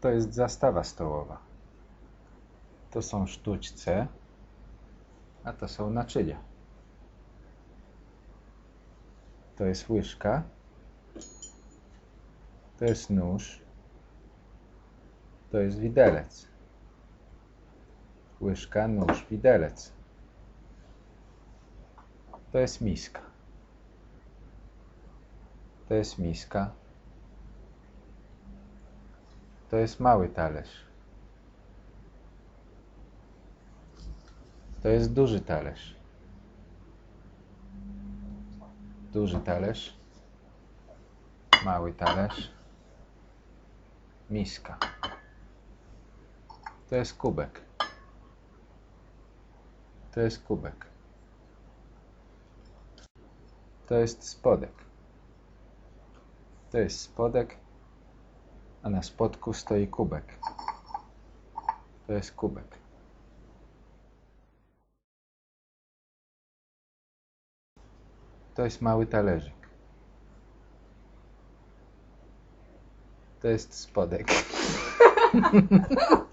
To jest zastawa stołowa. To są sztućce, a to są naczynia. To jest łyżka. To jest nóż. To jest widelec. Łyżka, nóż, widelec. To jest miska. To jest miska. To jest mały talerz. To jest duży talerz. Duży talerz. Mały talerz. Miska. To jest kubek. To jest kubek. To jest spodek. To jest spodek, a na spodku stoi kubek. To jest kubek. To jest mały talerzyk. To jest spodek.